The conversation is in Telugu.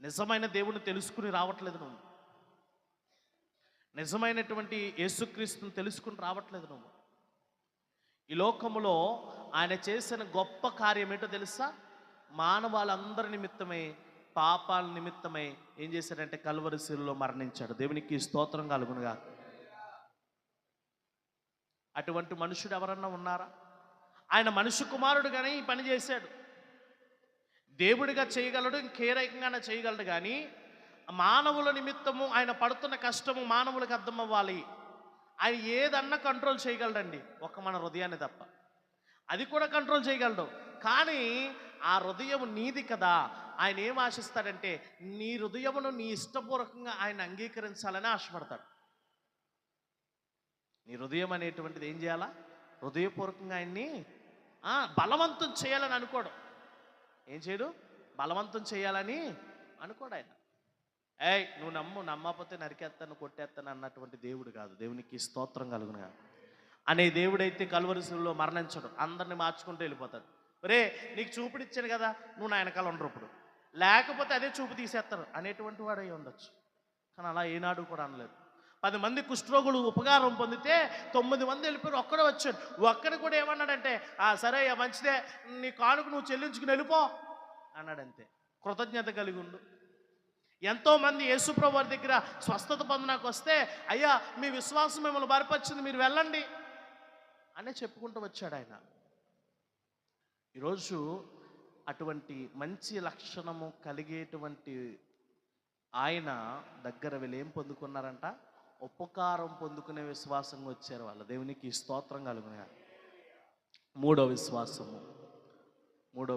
నిజమైన దేవుని తెలుసుకుని రావట్లేదు నువ్వు. నిజమైనటువంటి యేసుక్రీస్తుని తెలుసుకుని రావట్లేదు నువ్వు. ఈ లోకములో ఆయన చేసిన గొప్ప కార్యం ఏంటో తెలుసా? మానవాళ్ళందరి నిమిత్తమై పాపాల నిమిత్తమై ఏం చేశాడంటే కల్వరి శిలువలో మరణించాడు. దేవునికి స్తోత్రం కలుగునుగా. అటువంటి మనుషుడు ఎవరన్నా ఉన్నారా? ఆయన మనుషు కుమారుడుగానే ఈ పని చేశాడు. దేవుడిగా చేయగలడు ఇంకే రకంగా చేయగలడు కానీ మానవుల నిమిత్తము ఆయన పడుతున్న కష్టము మానవులకు అర్థం అవ్వాలి ఆయన ఏదన్నా కంట్రోల్ చేయగలడండి ఒక మన హృదయాన్ని తప్ప. అది కూడా కంట్రోల్ చేయగలడు. కానీ ఆ హృదయం నీది కదా. ఆయన ఏం ఆశిస్తాడంటే నీ హృదయమును నీ ఇష్టపూర్వకంగా ఆయన అంగీకరించాలని ఆశపడతాడు. నీ హృదయం అనేటువంటిది ఏం చేయాలా? హృదయపూర్వకంగా ఆయన్ని బలవంతం చేయాలని అనుకోవడం ఏం చేయడు? బలవంతం చేయాలని అనుకోడు ఆయన. ఏయ్ నువ్వు నమ్ము నమ్మకపోతే నరికేస్తాను కొట్టేస్తాను అన్నటువంటి దేవుడు కాదు. దేవునికి స్తోత్రం కలుగునుగా అనే దేవుడైతే కలువరిశిలో మరణించడు. అందరిని మార్చుకుంటూ వెళ్ళిపోతాడు. రే నీకు చూపుడిచ్చాను కదా నువ్వు నా వెనకాల ఉండరు ఇప్పుడు. లేకపోతే అదే చూపు తీసేస్తారు. అనేటువంటి వాడు అయి ఉండొచ్చు. కానీ అలా ఏనాడు కూడా అనలేదు. పది మంది కుష్ఠరోగులు ఉపకారం పొందితే తొమ్మిది మంది వెళ్ళిపోయారు. ఒక్కడే వచ్చాడు. ఒక్కడు కూడా ఏమన్నాడంటే ఆ సరే మంచిదే. నీ కానుకు నువ్వు చెల్లించుకుని వెళ్ళిపో. అన్నాడంతే. కృతజ్ఞత కలిగి ఉండు. ఎంతో మంది యేసుప్రభు వారి దగ్గర స్వస్థత పొందడానికి వస్తే అయ్యా మీ విశ్వాసం మిమ్మల్ని బలపరిచింది మీరు వెళ్ళండి అనే చెప్పుకుంటూ వచ్చాడు ఆయన. ఈరోజు అటువంటి మంచి లక్షణము కలిగేటువంటి ఆయన దగ్గర వీళ్ళు ఏం పొందుకున్నారంట? ఉపకారం పొందుకునే విశ్వాసంగా వచ్చారు వాళ్ళ. దేవునికి స్తోత్రం కలుగునే మూడో విశ్వాసము. మూడో